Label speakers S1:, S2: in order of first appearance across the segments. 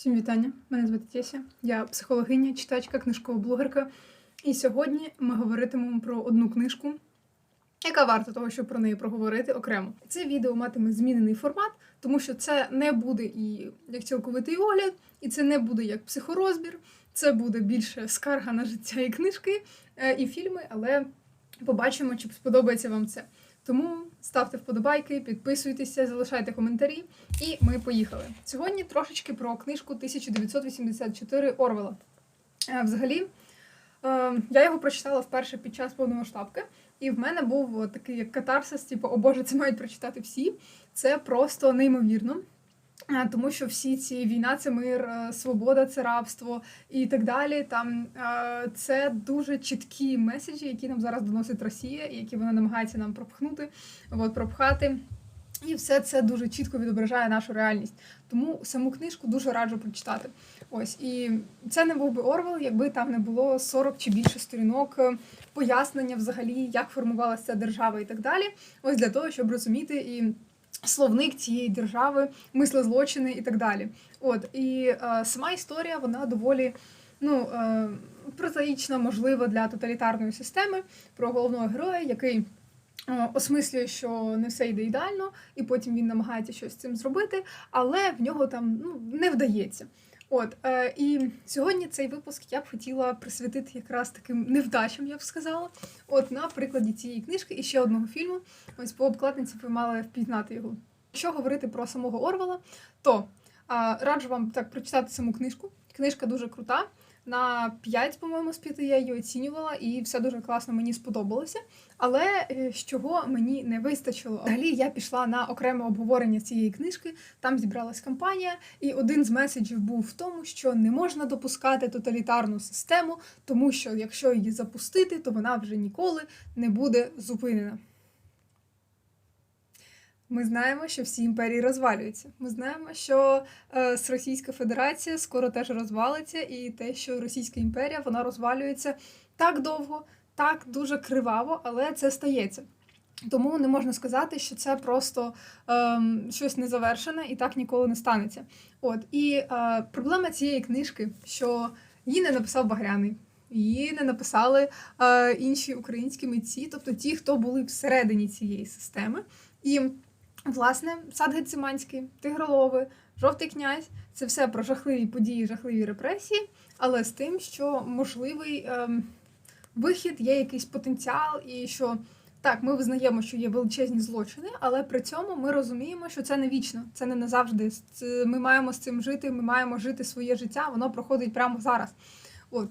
S1: Всім вітання! Мене звати Тєся. Я психологиня, читачка, книжкова блогерка. І сьогодні ми говоритимемо про одну книжку, яка варта того, щоб про неї проговорити окремо. Це відео матиме змінений формат, тому що це не буде і як цілковитий огляд, і це не буде як психорозбір, це буде більше скарга на життя і книжки, е, і фільми, але побачимо, чи сподобається вам це. Тому ставте вподобайки, підписуйтеся, залишайте коментарі. І ми поїхали. Сьогодні трошечки про книжку 1984 Орвела. Е, Взагалі, е, я його прочитала вперше під час повномасштабки, і в мене був такий як катарсис, типу, о Боже, це мають прочитати всі. Це просто неймовірно. Е, Тому що всі ці війна, це мир, е, свобода, це рабство і так далі. Там е, це дуже чіткі меседжі, які нам зараз доносить Росія, і які вона намагається нам пропхнути, от, пропхати. І все це дуже чітко відображає нашу реальність. Тому саму книжку дуже раджу прочитати. Ось і це не був би Орвел, якби там не було 40 чи більше сторінок пояснення взагалі, як формувалася держава і так далі. Ось для того, щоб розуміти і словник цієї держави, мислезлочини і так далі. От і е, сама історія вона доволі. Ну, е, прозаїчна, можливо, для тоталітарної системи про головного героя, який е, осмислює, що не все йде ідеально, і потім він намагається щось з цим зробити, але в нього там ну, не вдається. От е, і сьогодні цей випуск я б хотіла присвятити якраз таким невдачам, я б сказала. От на прикладі цієї книжки і ще одного фільму. Ось по обкладниці ви мали впізнати його. Якщо говорити про самого Орвела, то е, раджу вам так прочитати саму книжку. Книжка дуже крута. На 5, по-моєму, з 5 я її оцінювала, і все дуже класно мені сподобалося. Але е, з чого мені не вистачило? Взагалі я пішла на окреме обговорення цієї книжки. Там зібралась кампанія, і один з меседжів був в тому, що не можна допускати тоталітарну систему, тому що якщо її запустити, то вона вже ніколи не буде зупинена. Ми знаємо, що всі імперії розвалюються. Ми знаємо, що е, Російська Федерація скоро теж розвалиться, і те, що Російська імперія вона розвалюється так довго, так дуже криваво, але це стається. Тому не можна сказати, що це просто ем, щось незавершене і так ніколи не станеться. От і е, проблема цієї книжки, що її не написав Багряний, її не написали е, інші українські митці, тобто ті, хто були всередині цієї системи. І Власне, сад Гециманський, Тигролови, Жовтий князь це все про жахливі події, жахливі репресії, але з тим, що можливий ем, вихід, є якийсь потенціал, і що так, ми визнаємо, що є величезні злочини, але при цьому ми розуміємо, що це не вічно, це не назавжди. Це, ми маємо з цим жити, ми маємо жити своє життя, воно проходить прямо зараз. От.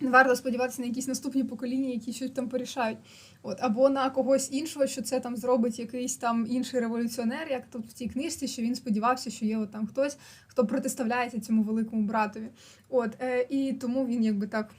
S1: Не варто сподіватися на якісь наступні покоління, які щось там порішають. От, або на когось іншого, що це там зробить якийсь там інший революціонер, як тут в цій книжці, що він сподівався, що є от там хтось, хто протиставляється цьому великому братові. От, е, і тому він якби так.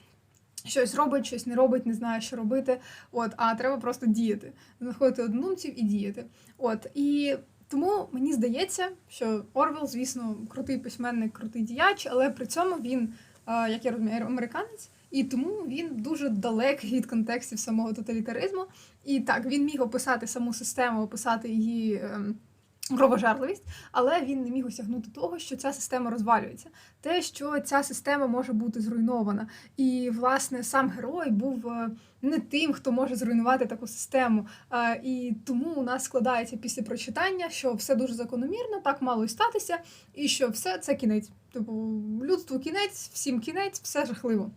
S1: Щось робить, щось не робить, не знає, що робити. От, а треба просто діяти, знаходити однодумців і діяти. От і тому мені здається, що Орвел, звісно, крутий письменник, крутий діяч, але при цьому він, е, як я розумію, американець. І тому він дуже далекий від контекстів самого тоталітаризму. І так, він міг описати саму систему, описати її ем, кровожерливість, але він не міг осягнути того, що ця система розвалюється. Те, що ця система може бути зруйнована. І, власне, сам герой був е, не тим, хто може зруйнувати таку систему. Е, І тому у нас складається після прочитання, що все дуже закономірно, так мало й статися, і що все це кінець. Типу, людству кінець, всім кінець, все жахливо.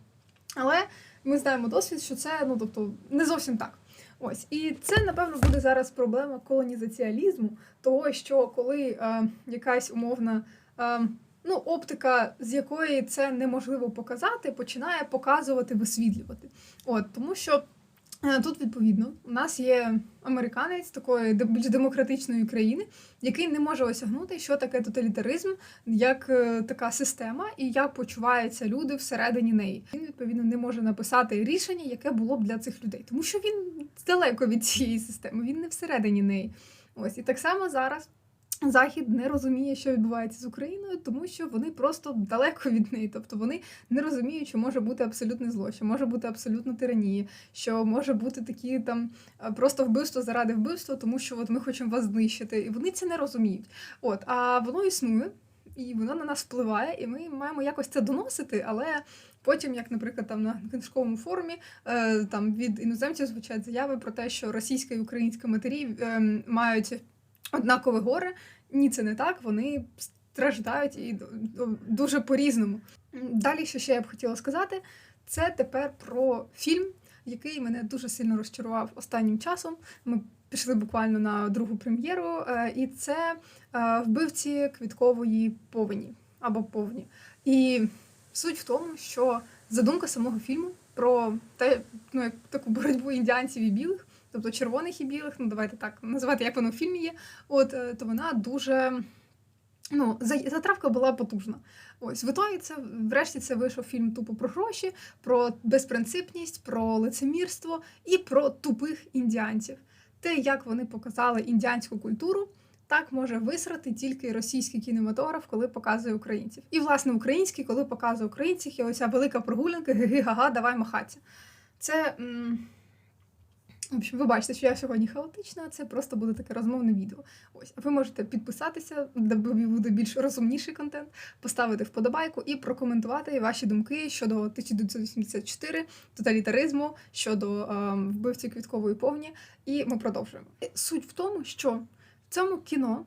S1: Але ми знаємо досвід, що це ну тобто не зовсім так. Ось і це напевно буде зараз проблема колонізаціалізму, того що коли е, якась умовна е, ну, оптика, з якої це неможливо показати, починає показувати, висвітлювати. От тому що. Е, Тут відповідно у нас є американець такої більш демократичної країни, який не може осягнути, що таке тоталітаризм, як е, така система, і як почуваються люди всередині неї. Він відповідно не може написати рішення, яке було б для цих людей, тому що він далеко від цієї системи, він не всередині неї. Ось і так само зараз. Захід не розуміє, що відбувається з Україною, тому що вони просто далеко від неї. Тобто вони не розуміють, що може бути абсолютне зло, що може бути абсолютно тиранія, що може бути такі там е, просто вбивство заради вбивства, тому що от ми хочемо вас знищити. І вони це не розуміють. От, а воно існує. і воно на нас впливає, і ми маємо якось це доносити, але. Потім, як, наприклад, там на книжковому форумі е, там від іноземців звучать заяви про те, що російська і українська матері е, мають однакове горе. Ні, це не так. Вони страждають і дуже по-різному. Далі, що ще я б хотіла сказати, це тепер про фільм, який мене дуже сильно розчарував останнім часом. Ми пішли буквально на другу прем'єру, е, і це е, вбивці квіткової повені або повні. І суть в тому, що задумка самого фільму про те, ну як таку боротьбу індіанців і білих, тобто червоних і білих, ну давайте так називати, як воно в фільмі є. От е, то вона дуже. Ну, затравка була потужна. Ось в ітогі це врешті це вийшов фільм тупо про гроші, про безпринципність, про лицемірство і про тупих індіанців. Те, як вони показали індіанську культуру, так може висрати тільки російський кінематограф, коли показує українців. І, власне, український, коли показує українців, і оця велика прогулянка, ги-га-га, давай махатися. Це. М в общем, ви бачите, що я сьогодні хаотична, це просто буде таке розмовне відео. Ось, ви можете підписатися, де буде більш розумніший контент, поставити вподобайку і прокоментувати ваші думки щодо 1984, тоталітаризму, щодо е, вбивці квіткової повні. І ми продовжуємо. Суть в тому, що в цьому кіно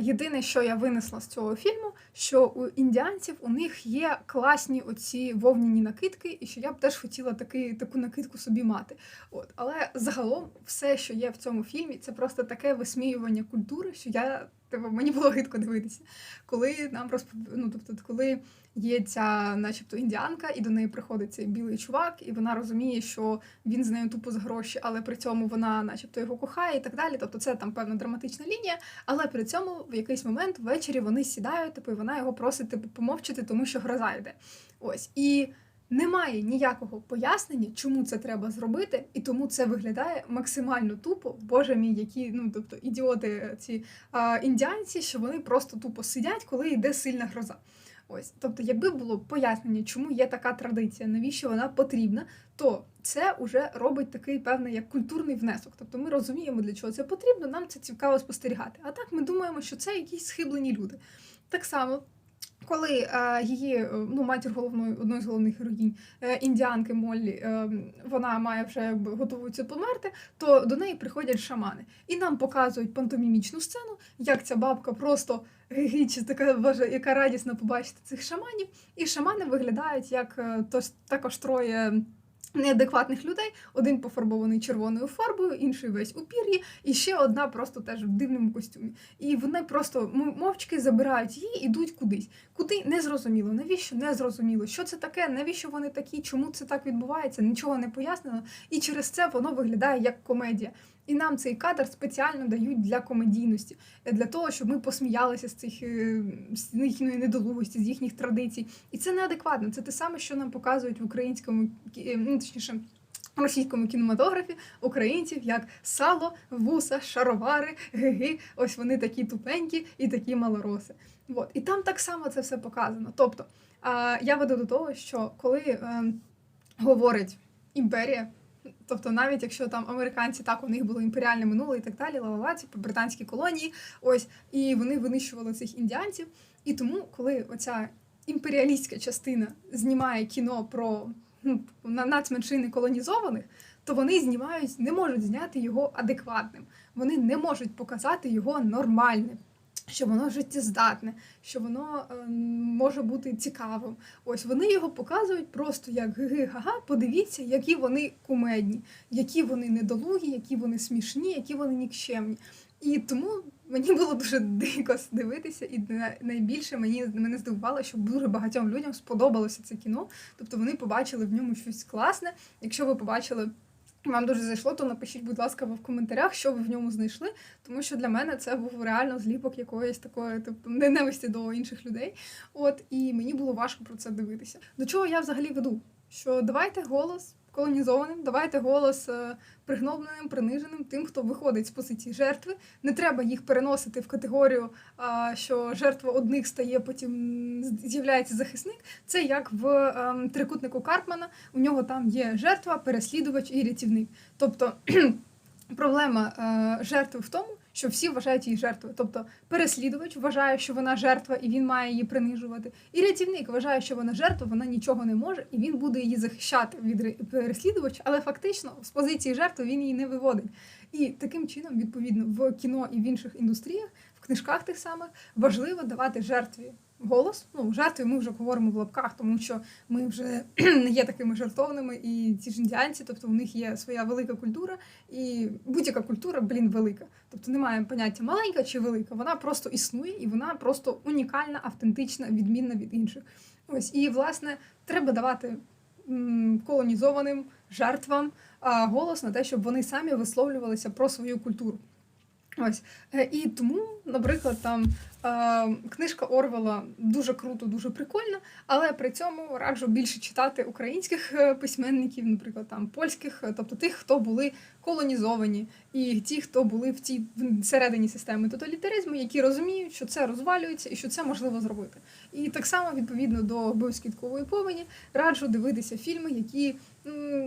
S1: єдине, що я винесла з цього фільму, що у індіанців у них є класні оці вовняні накидки, і що я б теж хотіла таки, таку накидку собі мати. От. Але загалом все, що є в цьому фільмі, це просто таке висміювання культури, що я Типу, мені було гидко дивитися, коли нам розп... ну, тобто, коли є ця, начебто, індіанка, і до неї приходить цей білий чувак, і вона розуміє, що він з нею тупо за гроші, але при цьому вона, начебто, його кохає і так далі. Тобто це там певна драматична лінія. Але при цьому в якийсь момент ввечері вони сідають, типу, і вона його просить типу, помовчати, тому що гроза йде. Ось і. Немає ніякого пояснення, чому це треба зробити, і тому це виглядає максимально тупо. Боже мій, які ну тобто ідіоти, ці а, індіанці, що вони просто тупо сидять, коли йде сильна гроза. Ось, тобто, якби було пояснення, чому є така традиція, навіщо вона потрібна, то це вже робить такий певний як культурний внесок. Тобто ми розуміємо, для чого це потрібно, нам це цікаво спостерігати. А так ми думаємо, що це якісь схиблені люди. Так само коли е, її е, ну, матір головної одної з головних героїнь е, індіанки Моллі, е, вона має вже якби померти, то до неї приходять шамани і нам показують пантомімічну сцену, як ця бабка просто гігічить, така боже, яка радісна побачити цих шаманів. І шамани виглядають як е, то також троє неадекватних людей. Один пофарбований червоною фарбою, інший весь у пір'ї, і ще одна просто теж в дивному костюмі. І вони просто мовчки забирають її, ідуть кудись. Куди не зрозуміло, навіщо не зрозуміло, що це таке, навіщо вони такі, чому це так відбувається, нічого не пояснено. І через це воно виглядає як комедія. І нам цей кадр спеціально дають для комедійності, е, для того, щоб ми посміялися з цих е, з їхньої недолугості, з їхніх традицій. І це неадекватно. Це те саме, що нам показують в українському е, ну, точніше. Російському кінематографі українців як сало, вуса, шаровари, гиги. Ось вони такі тупенькі і такі малороси. От. І там так само це все показано. Тобто я веду до того, що коли е, говорить імперія, Тобто, навіть якщо там американці так у них було імперіальне минуле і так далі, ла-ла-ла, ці британські колонії, ось і вони винищували цих індіанців. І тому, коли оця імперіалістська частина знімає кіно про ну, нацменшини колонізованих, то вони знімають, не можуть зняти його адекватним. Вони не можуть показати його нормальним що воно життєздатне, що воно е, може бути цікавим. Ось вони його показують просто як ги-ги-га-га, подивіться, які вони кумедні, які вони недолугі, які вони смішні, які вони нікчемні. І тому мені було дуже дико дивитися, і найбільше мені мене здивувало, що дуже багатьом людям сподобалося це кіно. Тобто вони побачили в ньому щось класне. Якщо ви побачили вам дуже зайшло, то напишіть, будь ласка, в коментарях, що ви в ньому знайшли, тому що для мене це був реально зліпок якоїсь такої типу ненависті до інших людей. От і мені було важко про це дивитися. До чого я взагалі веду? Що давайте голос колонізованим, давайте голос е, пригнобленим, приниженим, тим, хто виходить з позиції жертви. Не треба їх переносити в категорію, що жертва одних стає, потім з'являється захисник. Це як в ем, трикутнику Карпмана. У нього там є жертва, переслідувач і рятівник. Тобто проблема е, жертви в тому що всі вважають її жертвою. Тобто переслідувач вважає, що вона жертва і він має її принижувати. І рятівник вважає, що вона жертва, вона нічого не може, і він буде її захищати від ре- переслідувача, але фактично з позиції жертви він її не виводить. І таким чином, відповідно, в кіно і в інших індустріях, в книжках тих самих важливо давати жертві голос. Ну, жертві ми вже говоримо в лапках, тому що ми вже не є такими жартовними, і ці ж індіанці, тобто у них є своя велика культура, і будь-яка культура, блін, велика. Тобто немає поняття маленька чи велика, вона просто існує і вона просто унікальна, автентична, відмінна від інших. Ось і власне треба давати колонізованим жертвам голос на те, щоб вони самі висловлювалися про свою культуру. Ось Е, і тому, наприклад, там е, книжка Орвела дуже круто, дуже прикольна, але при цьому раджу більше читати українських е, письменників, наприклад, там польських, тобто тих, хто були колонізовані, і ті, хто були в цій всередині середині системи тоталітаризму, які розуміють, що це розвалюється і що це можливо зробити. І так само, відповідно до «Вбивць повені, раджу дивитися фільми, які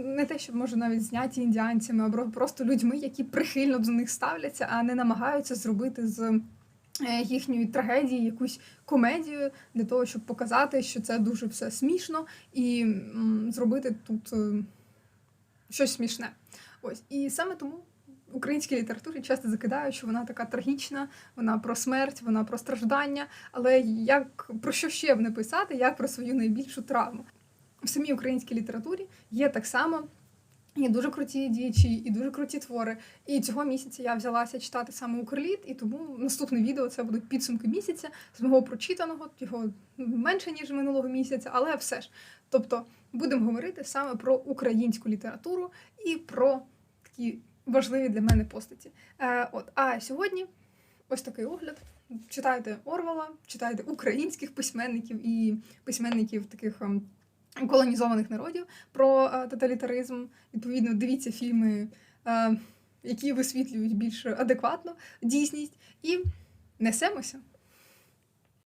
S1: не те, що може навіть зняті індіанцями, або просто людьми, які прихильно до них ставляться, а не намагаються зробити з е, їхньої трагедії якусь комедію для того, щоб показати, що це дуже все смішно, і зробити тут е, щось смішне. Ось і саме тому. Українській літературі часто закидають, що вона така трагічна, вона про смерть, вона про страждання. Але як про що ще б не писати, як про свою найбільшу травму? В самій українській літературі є так само Є дуже круті діячі і дуже круті твори. І цього місяця я взялася читати саме Укрліт, і тому наступне відео це будуть підсумки місяця з мого прочитаного, його менше ніж минулого місяця, але все ж. Тобто будемо говорити саме про українську літературу і про такі важливі для мене постаті. Е, от, а сьогодні ось такий огляд. Читайте Орвала, читайте українських письменників і письменників таких. ем, колонізованих народів про е, тоталітаризм. Відповідно, дивіться фільми, е, які висвітлюють більш адекватно дійсність, і несемося.